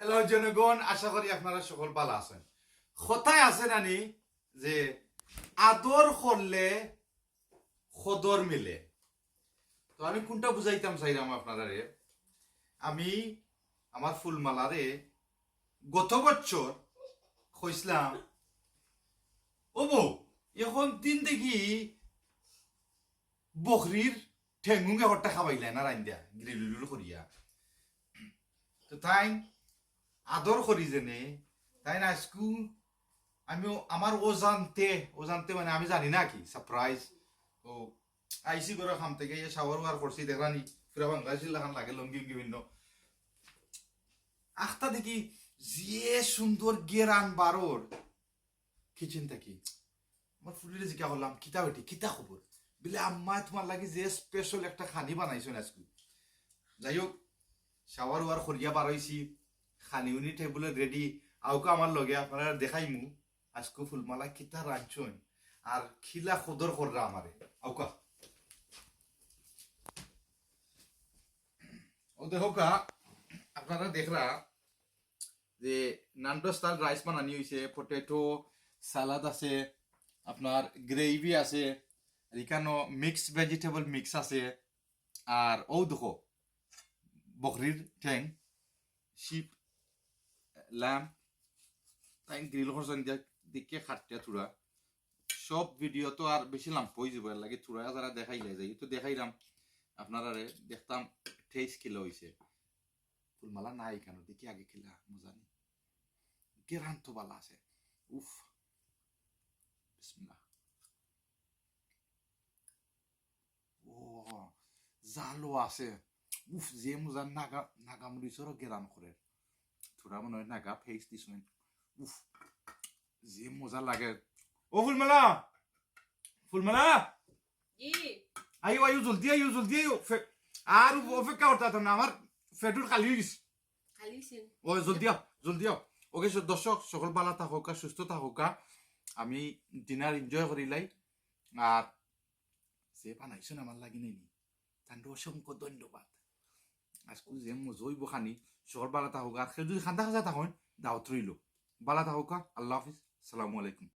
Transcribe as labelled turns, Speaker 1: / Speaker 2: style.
Speaker 1: Hello জনগণ, আশা করি আপনারা সকল ভালো আছেন। কথায় আছে নানি যে আদর করলে সদর মিলে। তো আমি কোনটা বুঝাইতাম চাইলাম আপনারা রে আমি আমার ফুলমালারে গত বছর কইসলাম ও বউ, এখন দিন দেখি বকরির ঠেঙ্গুঙ্গে হট্টা খাবাইলাই না রাইন্দা, গ্রিলুলুল করিয়া। তো তাই আদর করি যেনে, তাই না আজকু আমি আমার অজান্তে অজান্তে মানে আমি জানি না কি সারপ্রাইজ তো আইসি করে খাম থেকে এই শাওয়ার ওয়ার করছি দেখলানি পুরা বাংলাদেশ লাগান লাগে লঙ্গি বিভিন্ন। আখটা দেখি যে সুন্দর গেরান বারোর কিচেন থাকি আমার ফুলিরে জিজ্ঞা করলাম কিতা বেটি কিতা খবর বলে, আম্মা তোমার লাগে যে স্পেশাল একটা খানি বানাইছো আজকে যাই হোক শাওয়ার ওয়ার করিয়া খানি উনি টেবুলে রেডি আউকা আমার লগে আপনারা দেখাইমু। আজকে ফুলমালা কিতা রাঁধছন আর খিলা খদর কররা আমারে আউকা। ও দেখো কা আপনারা দেখরা যে নান্টো স্টাইল রাইস বানানি হয়েছে পটেটো সালাদ আছে, আপনার গ্রেভি আছে এখানে মিক্স ভেজিটেবল মিক্স আছে। আর ও দেখো বকরির ঠ্যাং শিপ ল্যাম্প, তাই গ্রিল করছেন দেখে খাটিয়া থুরা সব ভিডিও তো আর বেশি লাম্প হয়ে যাব লাগে থুরা যারা দেখাই যায়। তো দেখাইলাম আপনারা দেখতাম ঠেইস কিলো হয়েছে ফুলমালা নাই কেন? দেখি আগে খেলা, মজা নেই। গেরান তো বালা আছে। উফ। বিসমিল্লাহ ও জালো আছে। উফ, যে মজা নাগা নাগামুরিচরও গেরান করে থোড়া মনে হয় নাগা ফেস দিছোন উফ যে মজা লাগে ও ফুলমালা ফুলমালা আইও আইও জলদি আইও জলদি আইও ফে- আর অপেক্ষা করতে না আমার ফেটুর খালি হয়ে গেছে ও জলদি আও জলদি আও ওকে স- দর্শক সকল ভালো থাকুক সুস্থ থাকুক আমি ডিনার এনজয় করিলাই আর যে বানাইছো না আমার লাগি নাইনি তান্ড অসংখ্য ধন্যবাদ আজকে যে মজইব খানি সকল বালা থাকুক আর যদি খান্দা খাজা থাকুন দাওয়াত রইল বালা থাকুক আল্লাহ হাফিজ, সালামু আলাইকুম।